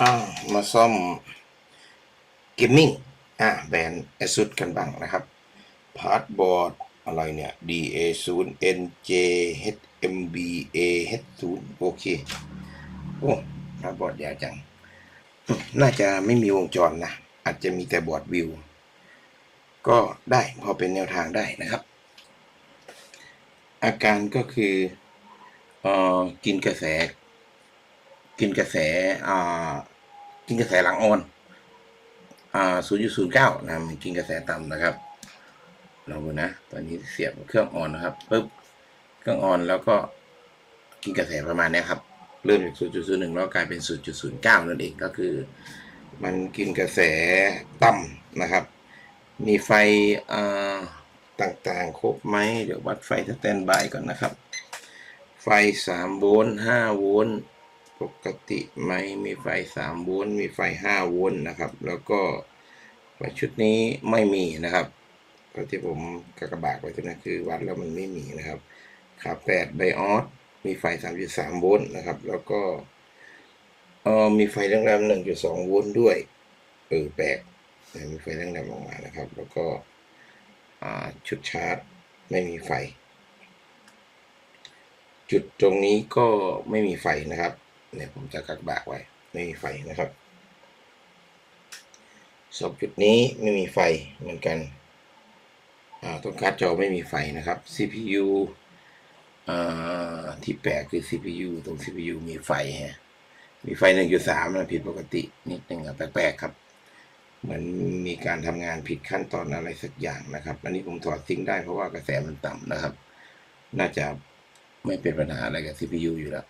อ่ามาซ่อมเกมมิ่งอ่าแบรนด์ ASUS กันบ้างนะครับ พาร์ทบอร์ดอะไรเนี่ย DA 0 NJ HMBA H 0 โอเค โอ้พาร์ทบอร์ดยาวจัง น่าจะไม่มีวงจรนะ อาจจะมีแต่บอร์ดวิว ก็ได้พอเป็นแนวทางได้นะครับ อาการก็คือออกินกระแส กินกระแสอ่ากินกระแสหลังออนอ่า0.09นะมันกินกระแสต่ำนะครับลองดูนะ ตอนนี้เสียบเครื่องออนนะครับปึ๊บเครื่องออนแล้วก็กินกระแสประมาณนี้ครับ เริ่มจาก 0.01 แล้วกลายเป็น 0.09 นั่นเองก็คือ มันกินกระแสต่ำนะครับ มีไฟต่างๆ ครบไหมเดี๋ยววัดไฟสแตนบายก่อนนะครับ ไฟ 3 โวลต์5โวลต์ ปกติไหมมีไฟ 3 โวลต์มีไฟ 5 โวลต์นะครับ แล้วก็ไฟชุดนี้ไม่มีนะครับก็ที่ผมกากบากไว้ตรงนั้นคือวัดแล้วมันไม่มีนะครับขา8ไบออสมีไฟ 3.3 โวลต์นะครับ แล้วก็เออมีไฟแรงๆ1.2 โวลต์ด้วยเออแปลกมีไฟแรงๆออกมานะครับ แล้วก็ชุดชาร์จไม่มีไฟ จุดตรงนี้ก็ไม่มีไฟนะครับ เนี่ยผมจะกักบากไว้ไม่มีไฟนะครับสองจุดนี้ไม่มีไฟเหมือนกันอ่าตรงการ์ดจอไม่มีไฟนะครับ CPU อ่าที่แปลกคือ CPU ตรง CPU มีไฟฮะมีไฟ 1.3นะผิดปกตินิดนึงอะแปลกๆครับ เหมือนมีการทำงานผิดขั้นตอนอะไรสักอย่างนะครับ อันนี้ผมถอดซิงได้เพราะว่ากระแสมันต่ำนะครับ น่าจะไม่เป็นปัญหาอะไรกับ CPU อยู่แล้ว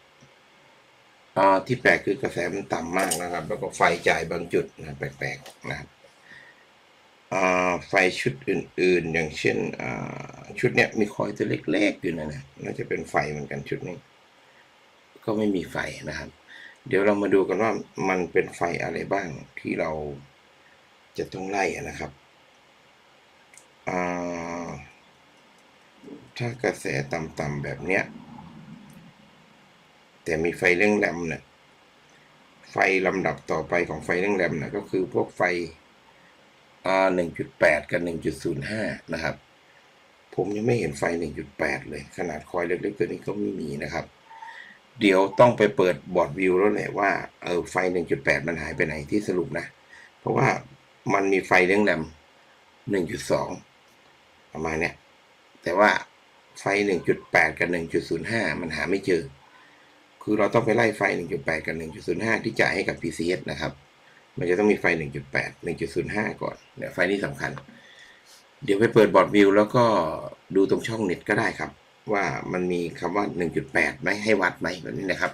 ที่แปลกคือกระแสมันต่ำมากนะครับ แล้วก็ไฟจ่ายบางจุดนะแปลกๆนะครับอ่าไฟชุดอื่นๆ อย่างเช่นอ่าชุดเนี้ยมีคอยตัวเล็กๆอยู่นะนะน่าจะเป็นไฟเหมือนกันชุดนี้ ก็ไม่มีไฟนะครับ เดี๋ยวเรามาดูกันว่ามันเป็นไฟอะไรบ้างที่เราจะต้องไล่นะครับอ่าถ้ากระแสต่ำๆแบบเนี้ย แต่มีไฟเร่งแรมเนี่ยไฟลำดับต่อไปของไฟเร่งแรมเนี่ยก็คือพวกไฟอ่าหนึ่งจุดแปดกับหนึ่งจุดศูนะครับ ผมยังไม่เห็นไฟหนึ่งจุดแปดเลย ขนาดคอยเล็กๆตัวนี้ก็ไม่มีนะครับ เดี๋ยวต้องไปเปิดบอร์ดวิวแล้วแหละว่าเออไฟหนึ่งจุดแปดมันหายไปไหนที่สรุปนะ เพราะว่ามันมีไฟเร่งแรมหนึ่งจุดสองประมาณเนี้ยแต่ว่าไฟ 1.8 กับ 1.05 มันหาไม่เจอ คือเราต้องไปไล่ไฟ 1.8 กับ 1.05 ที่จ่ายให้กับ PCS นะครับ มันจะต้องมีไฟ 1.8 1.05 ก่อนเนี่ยไฟนี้สำคัญ เดี๋ยวไปเปิดบอร์ดวิวแล้วก็ดูตรงช่องเน็ตก็ได้ครับ ว่ามันมีคำว่า 1.8 ไหมให้วัดไหมแบบนี้นะครับ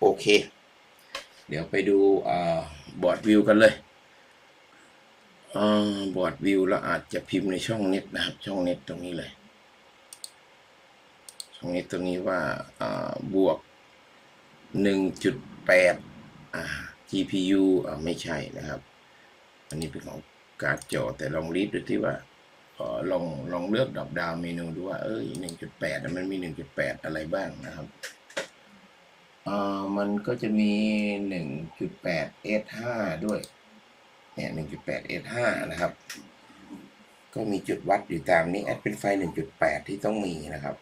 โอเค เดี๋ยวไปดูบอร์ดวิวกันเลยบอร์ดวิวเราอาจจะพิมพ์ในช่องเน็ตนะครับ ช่องเน็ตตรงนี้เลย ช่องเน็ตตรงนี้ว่าอ่าบวก หนึ่งจุดแปดอ่า GPU อ่าไม่ใช่นะครับ อันนี้เป็นของการ์ดจอแต่ลองรีดดูที่ว่าออลองลองเลือกดอปดาวเมนูดูว่าเอ้ยหนึ่งจุดแปดมันมีหนึ่งจุดแปดอะไรบ้างนะครับอ่ามันก็จะมีหนึ่งจุดแปด S5 ด้วยเนี่ยหนึ่งจุดแปด S5 นะครับ ก็มีจุดวัดอยู่ตามนี้แอดเป็นไฟหนึ่งจุดแปดที่ต้องมีนะครับ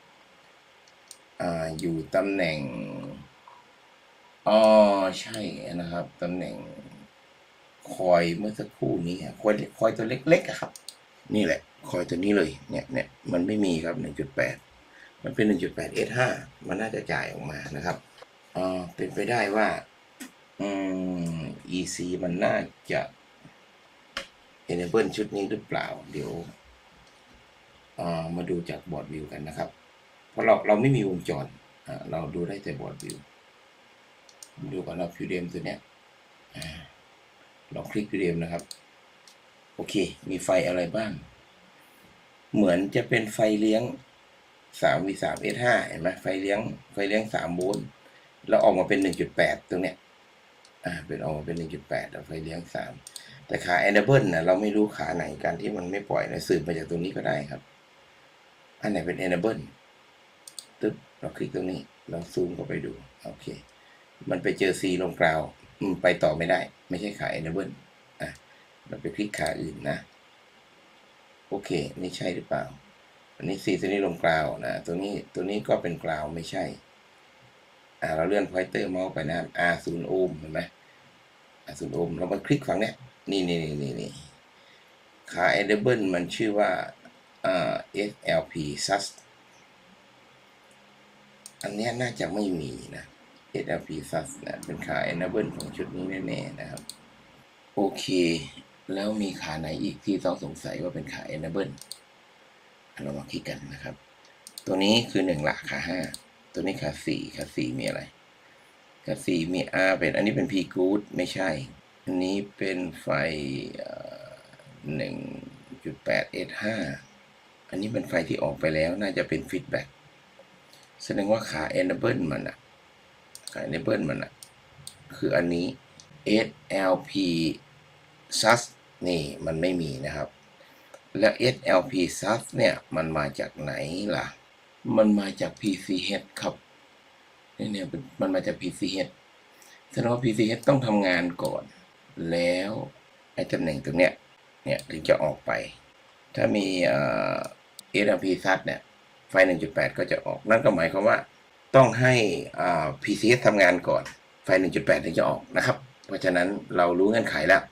อ่า อยู่ตำแหน่ง อ๋อใช่นะครับตำแหน่งคอยเมื่อสักครู่นี้คอยคอยตัวเล็กๆครับ นี่แหละ คอยตัวนี้เลยเนี่ยเนี่ยมันไม่มีครับหนึ่งจุดแปดมันเป็นหนึ่งจุดแปด S5 มันน่าจะจ่ายออกมานะครับอ่าเป็นไปได้ว่าอืม EC มันน่าจะ enable ชุดนี้หรือเปล่า เดี๋ยวเอ่อมาดูจากบอร์ดวิวกันนะครับ เพราะเราเราไม่มีวงจรอ่าเราดูได้แต่บอร์ดวิว ดูก่อนเราพิวเดมตัวเนี้ยอ่าลองคลิกพิวเดมนะครับ โอเค มีไฟอะไรบ้าง เหมือนจะเป็นไฟเลี้ยงสามวีสามเอสห้าเห็นไหมไฟเลี้ยง ไฟเลี้ยงสามโวลต์ แล้วออกมาเป็นหนึ่งจุดแปดตรงเนี้ย อ่า เป็นออกมาเป็นหนึ่งจุดแปดไฟเลี้ยงสามแต่ขา enable นะเราไม่รู้ขาไหนการที่มันไม่ปล่อยนะสืบมาจากตรงนี้ก็ได้ครับ อันไหนเป็น enable ตึ๊บ เราคลิกตรงนี้ เราซูมเข้าไปดู โอเค มันไปเจอ C ลงกราวไปต่อไม่ได้ ไม่ใช่ขา enable อะเราไปคลิกขาอื่นนะ โอเค นี่ใช่หรือเปล่า อันนี้ C ตัวนี้ลงกราวนะ ตัวนี้ตัวนี้ก็เป็นกราวไม่ใช่ อ่าเราเลื่อนพอยเตอร์เมาส์ไปนะ R ศูนย์โอห์มเห็นไหม R ศูนย์โอห์มเรามาคลิกฝั่งเนี้ยนี่นี่นี่นี่นี่ขา enable มันชื่อว่าอ่า SLP sus อันนี้น่าจะไม่มีนะ SLP sus นะเป็นขา enable ของชุดนี้แน่ๆนะครับ โอเค แล้วมีขาไหนอีกที่ต้องสงสัยว่าเป็นขา enable เรามาคลิกกันนะครับ ตัวนี้คือหนึ่งละขาห้าตัวนี้ขาสี่ขาสี่มีอะไร ขาสี่มี R เป็น อันนี้เป็น P good ไม่ใช่ อันนี้เป็นไฟหนึ่งจุดแปดเอห้าอันนี้เป็นไฟที่ออกไปแล้วน่าจะเป็น feedback แสดงว่าขา enable มันอะ ขา enable มันอะคืออันนี้ SLP sus นี่มันไม่มีนะครับ แล้ว SLP sus เนี่ยมันมาจากไหนล่ะ มันมาจาก PCH ครับนี่เนี่ยมันมาจาก PCH แสดงว่า PCH ต้องทำงานก่อน แล้วไอ้ตำแหน่งตรงเนี้ยเนี่ยถึงจะออกไป ถ้ามีเอ่อ SLP sus เนี่ยไฟ 1.8 ก็จะออก นั่นก็หมายความว่า ต้องให้อ่า PCH ทำงานก่อน ไฟ 1.8 ถึงจะออกนะครับ เพราะฉะนั้นเรารู้เงื่อนไขแล้ว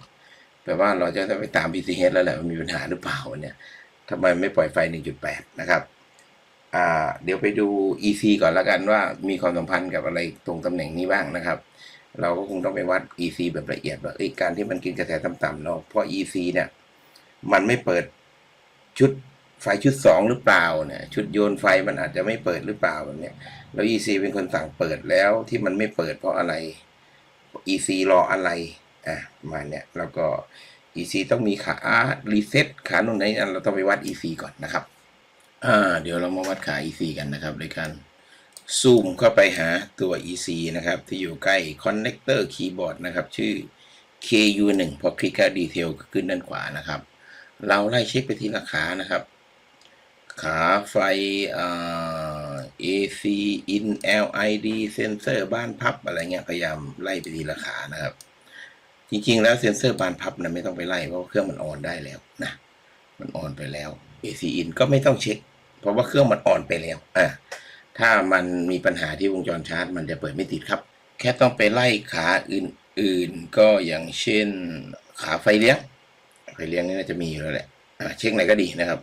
แปลว่าเราจะต้องไปตาม PCH แล้วแหละมันมีปัญหาหรือเปล่าเนี่ยทำไมไม่ปล่อยไฟ 1.8 นะครับอ่าเดี๋ยวไปดู EC ก่อนแล้วกันว่ามีความสัมพันธ์กับอะไรตรงตำแหน่งนี้บ้างนะครับ เราก็คงต้องไปวัด EC แบบละเอียดว่าการที่มันกินกระแสต่ำๆเนาะเพราะ EC เนี่ยมันไม่เปิดชุด ไฟชุดสองหรือเปล่าเนี่ยชุดโยนไฟมันอาจจะไม่เปิดหรือเปล่าแบบเนี้ยแล้ว EC เป็นคนสั่งเปิดแล้วที่มันไม่เปิดเพราะอะไร EC รออะไรอะมาเนี้ยแล้วก็ EC ต้องมีขารีเซ็ตขาโน่นไหนอันเราต้องไปวัด EC ก่อนนะครับอ่าเดี๋ยวเรามาวัดขา EC กันนะครับโดยการซูมเข้าไปหาตัว EC นะครับ ที่อยู่ใกล้คอนเน c เตอร์คีย์บอร์ดนะครับ ชื่อ KU1 พอคลิกเข้าดีเทลก็ขึ้นด้านขวานะครับ เราไล่เช็คไปทีละขานะครับ ขาไฟอ่า AC in LID เซนเซอร์บ้านพับอะไรเงี้ยพยายามไล่ไปทีละขานะครับ จริงๆ แล้วเซนเซอร์บานพับนะไม่ต้องไปไล่เพราะเครื่องมันออนได้แล้วนะมันออนไปแล้ว AC in ก็ไม่ต้องเช็ค เพราะว่าเครื่องมันออนไปแล้วอะถ้ามันมีปัญหาที่วงจรชาร์จ มันจะเปิดไม่ติดครับ แค่ต้องไปไล่ขาอื่นๆ ก็อย่างเช่น ขาไฟเลี้ยงไฟเลี้ยงนี่น่าจะมีอยู่แล้วแหละะเช็คไหนก็ดีนะครับ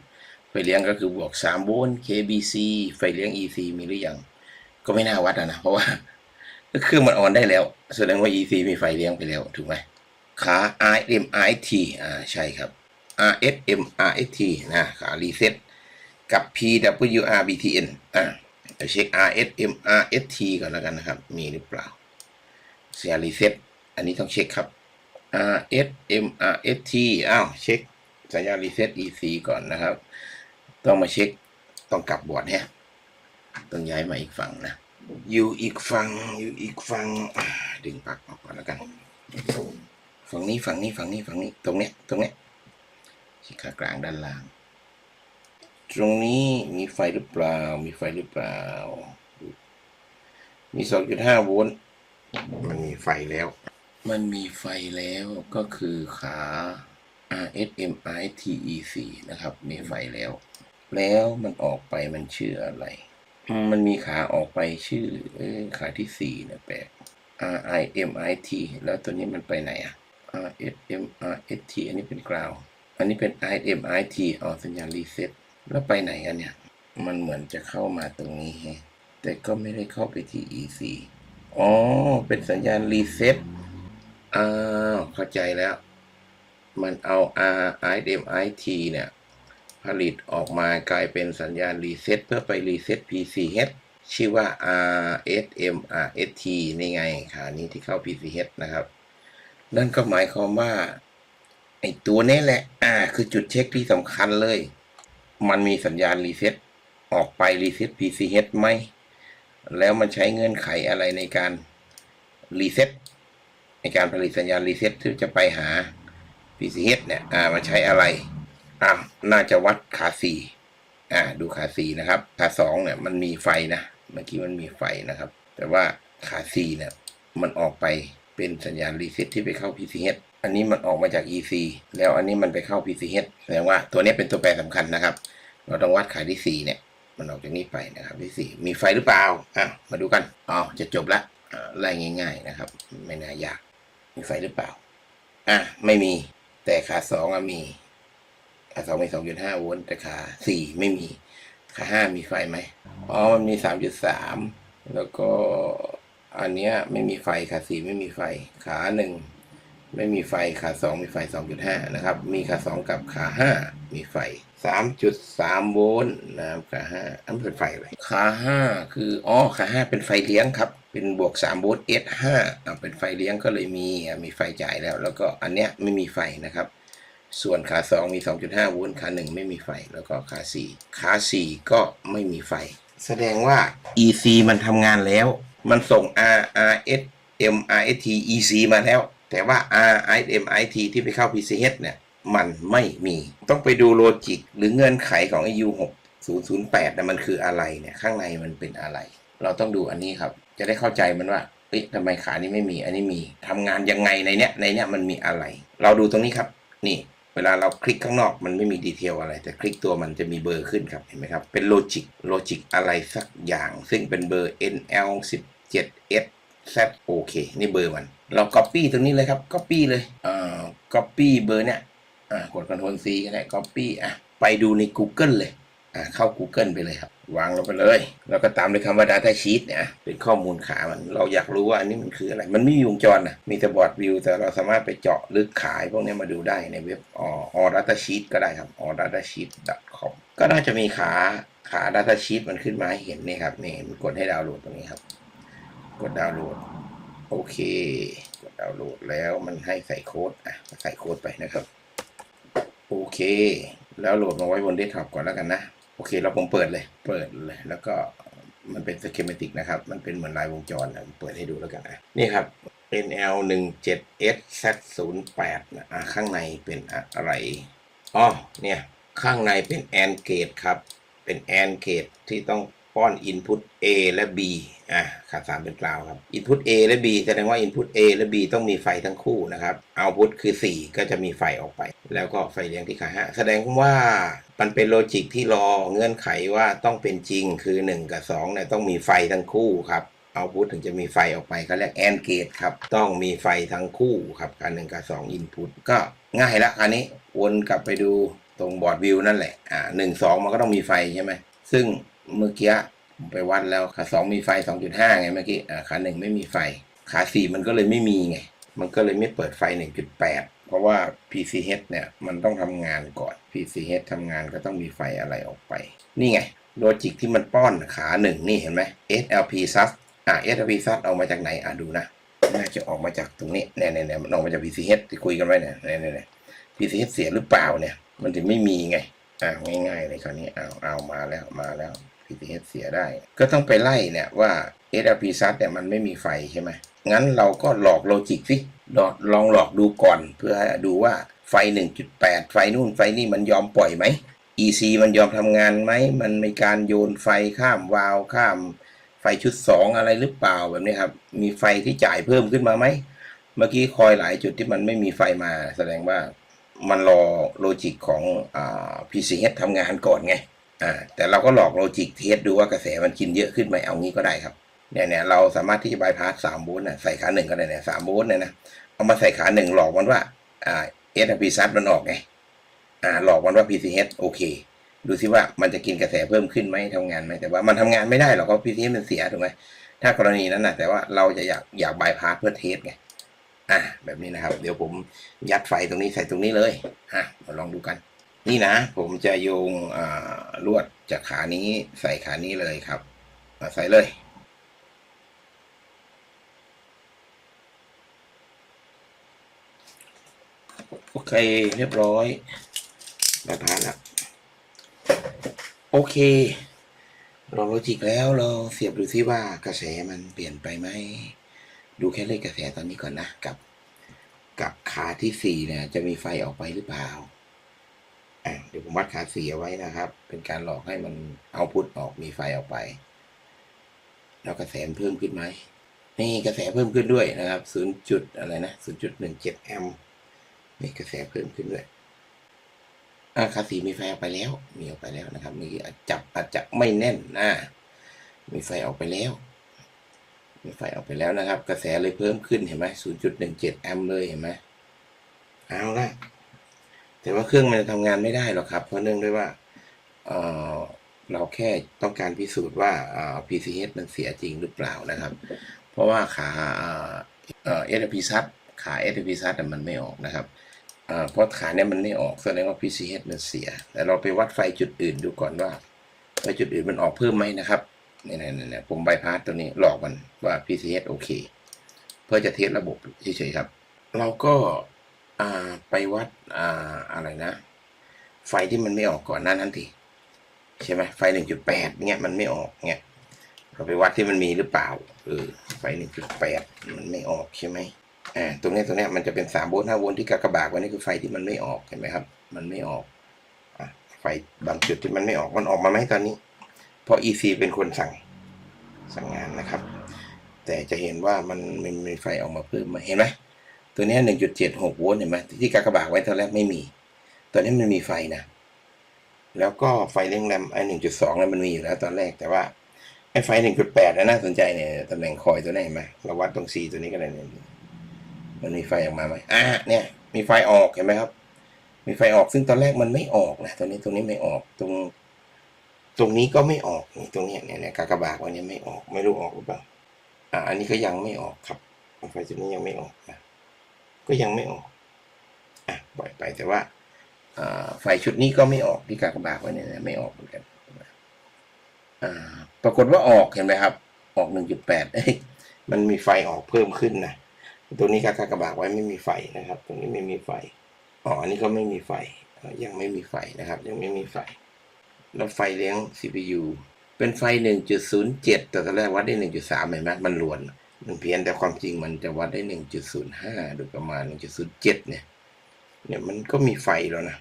เลี้ยงก็คือบวก3โวลต์ KBC ไฟเลี้ยง EC มีหรือยัง ก็ไม่น่าวัดนะ เพราะว่าเครื่องมันออนได้แล้ว แสดงว่า EC มีไฟเลี้ยงไปแล้ว ถูกไหมขา RMIT อ่าใช่ครับ RSM RST นะขารีเซ็ตกับ PWRBTN อ่าเดี๋ยวเช็ค RSM RST ก่อนแล้วกันนะครับ มีหรือเปล่าเสียรีเซ็ตอันนี้ต้องเช็คครับ RSM RST อ้าวเช็คสัญญาณรีเซ็ต EC ก่อนนะครับ ต้องมาเช็คต้องกลับบอร์ดแฮะต้องย้ายมาอีกฝั่งนะ อยู่อีกฝั่งอยู่อีกฝั่งอ่าดึงปลั๊กออกก่อนแล้วกันฝั่งนี้ฝั่งนี้ฝั่งนี้ฝั่งนี้ตรงเนี้ยตรงเนี้ยที่ขากลางด้านล่าง ตรงนี้มีไฟหรือเปล่า มีไฟหรือเปล่า มี 2.5 โวลต์มันมีไฟแล้ว มันมีไฟแล้วก็คือขา RSM ITEC นะครับ มีไฟแล้ว แล้วมันออกไปมันชื่ออะไร มันมีขาออกไปชื่ออขาที่สี่เนี่ยแปลก RIMIT แล้วตัวนี้มันไปไหนอะ RSM RST อันนี้เป็นกราว อันนี้เป็น IMIT อ๋อสัญญาณรีเซ็ตแล้วไปไหนกันเนี่ย มันเหมือนจะเข้ามาตรงนี้ฮแต่ก็ไม่ได้เข้าไปที่ EC อ๋อ เป็นสัญญาณรีเซ็ตอ้าว เข้าใจแล้ว มันเอา R IM IT เนี่ย ผลิตออกมากลายเป็นสัญญาณรีเซ็ตเพื่อไปรีเซ็ต PCH ชื่อว่า RSM RST นี่ไงขานี้ที่เข้า PCH นะครับ นั่นก็หมายความว่าไอ้ตัวนี้แหละ อ่า คือจุดเช็คที่สำคัญเลย มันมีสัญญาณรีเซ็ตออกไปรีเซ็ต PCH ไหม แล้วมันใช้เงื่อนไขอะไรในการรีเซ็ตในการผลิตสัญญาณรีเซ็ตที่จะไปหา PCH เนี่ย อ่า มันใช้อะไร อ่าน่าจะวัดขาสี่อ่าดูขาสี่นะครับ ขาสองเนี่ยมันมีไฟนะ เมื่อกี้มันมีไฟนะครับ แต่ว่าขาสี่เนี่ยมันออกไปเป็นสัญญาณรีเซ็ตที่ไปเข้า PCH อันนี้มันออกมาจาก EC แล้วอันนี้มันไปเข้า PCH แสดงว่าตัวนี้เป็นตัวแปรสำคัญนะครับ เราต้องวัดขาที่4เนี่ย มันออกจากนี้ไปนะครับที่4มีไฟหรือเปล่าอะมาดูกันอ๋อจะจบละอ่าไล่ง่าย ๆนะครับ ไม่น่ายาก มีไฟหรือเปล่าอะไม่มีแต่ขาสองมี สองมีสองจุดห้าโวลต์แต่ขาสี่ไม่มี ขาห้ามีไฟไหมอ๋อมันมีสามจุดสามแล้วก็อันเนี้ยไม่มีไฟขาสี่ไม่มีไฟ ขาหนึ่งไม่มีไฟขาสองมีไฟสองจุดห้านะครับ มีขาสองกับขาห้ามีไฟสามจุดสามโวลต์นะครับขาห้าอันเป็นไฟอะไรขาห้าคืออ๋อขาห้าเป็นไฟเลี้ยงครับ เป็นบวกสามโวลต์ S ห้าเป็นไฟเลี้ยงก็เลยมีมีไฟจ่ายแล้ว แล้วก็อันเนี้ยไม่มีไฟนะครับ ส่วนขา 2 มี 2.5 โวลต์ขา 1 ไม่มีไฟ แล้วก็ขา 4 ขา 4 ก็ไม่มีไฟ แสดงว่า EC มันทำงานแล้ว มันส่ง RRS MRT EC มาแล้ว แต่ว่า RIS MIT ที่ไปเข้า PCH เนี่ย มันไม่มี ต้องไปดูโลจิกหรือเงื่อนไขของ EU 6008นะมันคืออะไรเนี่ย ข้างในมันเป็นอะไร เราต้องดูอันนี้ครับ จะได้เข้าใจมันว่าเอ๊ะทำไมขานี้ไม่มี อันนี้มี ทำงานยังไงในเนี้ย ในเนี้ยมันมีอะไร เราดูตรงนี้ครับ นี่ เวลาเราคลิกข้างนอกมันไม่มีดีเทลอะไร แต่คลิกตัวมันจะมีเบอร์ขึ้นครับเห็นไหมครับ เป็นโลจิกโลจิกอะไรสักอย่าง ซึ่งเป็นเบอร์ NL 17 S Z โอเคนี่เบอร์มัน เรา Copy ตรงนี้เลยครับ Copy เลยเอ่อ Copy เบอร์เนี้ยอ่ากด Ctrl C ก็ได้ Copy อะไปดูใน Google เลย เข้า Google ไปเลยครับ วางลงไปเลย แล้วก็ตามด้วยคำว่า Data Sheet เนี่ยเป็นข้อมูลขามันเราอยากรู้ว่าอันนี้มันคืออะไร มันไม่มีวงจรนะมีแต่บอร์ดวิวแต่เราสามารถไปเจาะลึกขายพวกนี้มาดูได้ในเว็บออ Data Sheet ก็ได้ครับ all data sheet com ก็น่าจะมีขาขา Data Sheet มันขึ้นมาให้เห็นนี่ครับนี่มันกดให้ดาวน์โหลดตรงนี้ครับ กดดาวน์โหลดโอเค กดดาวน์โหลดแล้วมันให้ใส่โค้ดอะใส่โค้ดไปนะครับ โอเค แล้วโหลดมาไว้บนเดสก์ท็อปก่อนแล้วกันนะ โอเคเราผมเปิดเลย เปิดเลย แล้วก็มันเป็นสเกมติกนะครับ มันเป็นเหมือนลายวงจรนะเปิดให้ดูแล้วกันนะนี่ครับ NL 1 7 S Z 0 8นะอะข้างในเป็นอะไรอ๋อเนี่ยข้างในเป็น AND gate ครับ เป็น AND gate ที่ต้องป้อน input A และ B อะขาดสามเป็นกลาวครับ input A และ B แสดงว่า input A และ B ต้องมีไฟทั้งคู่นะครับ output คือ 4 ก็จะมีไฟออกไป แล้วก็ไฟเลี้ยงที่ขาห้าแสดงว่า มันเป็นโลจิกที่รอเงื่อนไขว่าต้องเป็นจริงคือ1กับ2เนี่ยต้องมีไฟทั้งคู่ครับเอาพุทถึงจะมีไฟออกไปเขาเรียกแอนเกตครับ ต้องมีไฟทั้งคู่ครับการหนึ่งกับสองอินพุตก็ง่ายละอันนี้วนกลับไปดูตรงบอร์ดวิวนั่นแหละอ่าหนึ่งสองมันก็ต้องมีไฟใช่ไหมซึ่งเมื่อกี้ผมไปวัดแล้วขาสองมีไฟสองจุดห้าไงเมื่อกี้อ่าขาหนึ่งไม่มีไฟ ขาสี่มันก็เลยไม่มีไง มันก็เลยไม่เปิดไฟ 1.8 เพราะว่า PCH เนี่ยมันต้องทำงานก่อน PCH ทำงานก็ต้องมีไฟอะไรออกไป นี่ไงโลจิกที่มันป้อนขาหนึ่งนี่เห็นไหม SLP sus อะ SLP sus เอามาจากไหนอะดูนะ น่าจะออกมาจากตรงนี้เนี่ยเนี่ยเนี่ยมันออกมาจาก PCH ที่คุยกันไว้เนี่ยเนี่ยเนี่ยเนี่ย PCH เสียหรือเปล่าเนี่ย มันถึงไม่มีไงอ่าง่ายๆเลยคราวนี้เอาเอามาแล้วมาแล้ว PCH เสียได้ ก็ต้องไปไล่เนี่ยว่า SLP sus เนี่ยมันไม่มีไฟใช่ไหมงั้นเราก็หลอกโลจิกสิลองหลอกดูก่อนเพื่อดูว่าไฟ 1.8 ไฟนู่นไฟนี่มันยอมปล่อยไหม EC มันยอมทำงานไหม มันมีการโยนไฟข้ามวาล์วข้าม ไฟชุด 2 อะไรหรือเปล่าแบบนี้ครับ มีไฟที่จ่ายเพิ่มขึ้นมาไหม เมื่อกี้คอยหลายจุดที่มันไม่มีไฟมาแสดงว่ามันรอโลจิกของอ PCH ทำงานก่อนไง อ่าแต่เราก็หลอกโลจิกเทสดูว่ากระแสมันกินเยอะขึ้นไหมเอางี้ก็ได้ครับเนี่ยเนี่ยเราสามารถที่จะบายพาสสามโวลต์นะใส่ขาหนึ่งก็ได้เนี่ยสามโวลต์เนี่ยนะเอามาใส่ขาหนึ่งหลอกมันว่าอ่าเอสพีซัดมันออกไงอ่าหลอกมันว่า PCH โอเค ดูซิว่ามันจะกินกระแสเพิ่มขึ้นไหมทำงานไหมแต่ว่ามันทำงานไม่ได้หรอกเพราะ PCH มันเสียถูกไหมถ้ากรณีนั้นนะแต่ว่าเราจะอยากอยากบายพาสเพื่อเทสไงอ่าแบบนี้นะครับ เดี๋ยวผมยัดไฟตรงนี้ใส่ตรงนี้เลยอะมาลองดูกัน นี่นะ ผมจะโยงลวดจากขานี้ใส่ขานี้เลยครับมาใส่เลย โอเคเรียบร้อยได้ผ่านแล้วโอเค เราโลจิกแล้วเราเสียบดูซิว่ากระแสมันเปลี่ยนไปไหม ดูแค่เลขกระแสตอนนี้ก่อนนะ กับ กับขาที่สี่เนี่ยจะมีไฟออกไปหรือเปล่า เดี๋ยวผมวัดขาสีเอาไว้นะครับ เป็นการหลอกให้มันเอาพุทออกมีไฟออกไป แล้วกระแสเพิ่มขึ้นไหมนี่กระแสเพิ่มขึ้นด้วยนะครับศูนย์จุดอะไรนะศูนย์จุดหนึ่งเจ็ดแอมป์นี่กระแสเพิ่มขึ้นด้วยอ่าคาสีมีไฟออกไปแล้ว มีออกไปแล้วนะครับมีอาจจับอาจจะไม่แน่นนะมีไฟออกไปแล้ว มีไฟออกไปแล้วนะครับ กระแสเลยเพิ่มขึ้นเห็นไหมศูนย์จุดหนึ่งเจ็ดแอมป์เลยเห็นไหมเอาละ แต่ว่าเครื่องมันจะทำงานไม่ได้หรอกครับ เพราะเนื่องด้วยว่าเเราแค่ต้องการพิสูจน์ว่า PCH มันเสียจริงหรือเปล่านะครับ เพราะว่าขาเอ่อเอ่อ SP ซัดขา SP ซัดมันไม่ออกนะครับเพราะขาเนี่ยมันไม่ออกแสดงว่า PCH มันเสีย แต่เราไปวัดไฟจุดอื่นดูก่อนว่าไฟจุดอื่นมันออกเพิ่มไหมนะครับนี่นี่นี่ผมใบพาสตัวนี้หลอกมันว่า PCH โอเค เพื่อจะเทสระบบเฉยๆครับ เราก็ ไปวัดอ่าอะไรนะ ไฟที่มันไม่ออกก่อนหน้านั้นทีใช่ไหมไฟหนึ่งจุดแปดเงี้ยมันไม่ออกเงี้ยเราไปวัดที่มันมีหรือเปล่าเออไฟหนึ่งจุดแปดมันไม่ออกใช่ไหมอ่าตรงนี้ตรงนี้มันจะเป็นสามโวลต์ห้าโวลต์ที่กากบาทไว้นี่คือไฟที่มันไม่ออกเห็นไหมครับ มันไม่ออกอไฟบางจุดที่มันไม่ออกมันออกมาไหมตอนนี้ เพราะ EC เป็นคนสั่งสั่งงานนะครับ แต่จะเห็นว่ามันมันมีไฟออกมาเพิ่มมาเห็นไหม ตัวนี้หนึ่งจุดเจ็ดหกโวลต์เห็นไหมที่กากบาทไว้ตอนแรกไม่มี ตอนนี้มันมีไฟนะ แล้วก็ไฟเร่งแรมไอ้หนึ่งจุดสองนั้นมันมีอยู่แล้วตอนแรกแต่ว่าไอ้ไฟหนึ่งจุดแปดน่าสนใจเนี่ยตำแหน่งคอยตัวนี้เห็นไหมเราวัดตรงซีตัวนี้ก็ได้เนี่ยมันมีไฟออกมาไหมอ่าเนี่ย มีไฟออกเห็นไหมครับ มีไฟออกซึ่งตอนแรกมันไม่ออกนะตรงนี้ตรงนี้ไม่ออกตรง ตรงนี้ก็ไม่ออกนี่ตรงเนี้ยเนี่ยกากบาทวันนี้ไม่ออกไม่รู้ออกหรือเปล่าอ่าอันนี้ก็ยังไม่ออกครับไฟตัวนี้ยังไม่ออกนะ ก็ยังไม่ออกอะปล่อยไปแต่ว่าอ่าไฟชุดนี้ก็ไม่ออกที่กากบาทไว้เนี่ยนะไม่ออกเหมือนกันอ่าปรากฏว่าออกเห็นไหมครับ ออกหนึ่งจุดแปดเอ้ยมันมีไฟออกเพิ่มขึ้นนะตัวนี้กากบาทไว้ไม่มีไฟนะครับตรงนี้ไม่มีไฟอ๋ออันนี้ก็ไม่มีไฟเอ่อยังไม่มีไฟนะครับ ยังไม่มีไฟ แล้วไฟเลี้ยง CPU เป็นไฟ 1.07 แต่ตอนแรกวัดได้ 1.3เห็นไหมมันลวน มันเพี้ยนแต่ความจริงมันจะวัดได้1.05โดยประมาณ1.07เนี่ย เนี่ยมันก็มีไฟแล้วนะ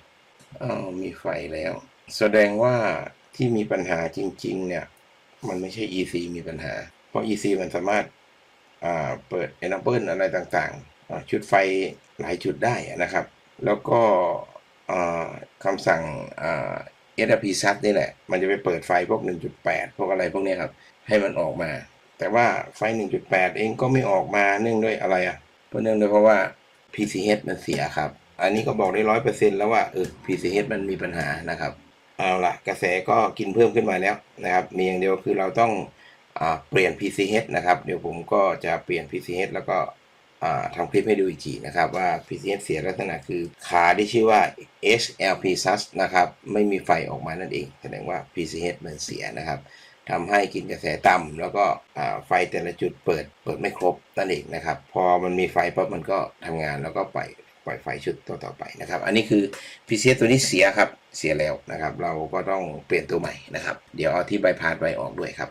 อ๋อมีไฟแล้ว แสดงว่าที่มีปัญหาจริง ๆ เนี่ย มันไม่ใช่ EC มีปัญหา เพราะ EC มันสามารถอ่าเปิด enable อะไรต่างๆ ชุดไฟหลายจุดได้นะครับ แล้วก็อ่าคำสั่งอ่า SRP ซัดนี่แหละ มันจะไปเปิดไฟพวก 1.8 พวกอะไรพวกนี้ครับ ให้มันออกมา แต่ว่าไฟ 1.8 เองก็ไม่ออกมาเนื่องด้วยอะไรอะเพราะเนื่องด้วยเพราะว่า PCH มันเสียครับ อันนี้ก็บอกได้ร้อยเปอร์เซ็นต์แล้วว่าเออ PCH มันมีปัญหานะครับ เอาละกระแสก็กินเพิ่มขึ้นมาแล้วนะครับ มีอย่างเดียวคือเราต้องอเปลี่ยน PCH นะครับ เดี๋ยวผมก็จะเปลี่ยน PCH แล้วก็ทำคลิปให้ดูอีกทีนะครับว่า PCH เสียลักษณะคือขาที่ชื่อว่า HLP sus นะครับ ไม่มีไฟออกมานั่นเอง แสดงว่า PCH มันเสียนะครับ ทำให้กินกระแสต่ำแล้วก็ไฟแต่ละจุดเปิดเปิดไม่ครบนั่นเองนะครับ พอมันมีไฟปั๊บมันก็ทำงานแล้วก็ปล่อยปล่อยไฟชุดตัวต่อไปนะครับ อันนี้คือ PCH ตัวนี้เสียครับเสียแล้วนะครับ เราก็ต้องเปลี่ยนตัวใหม่นะครับ เดี๋ยวเอาที่ใบพาสไว้ออกด้วยครับ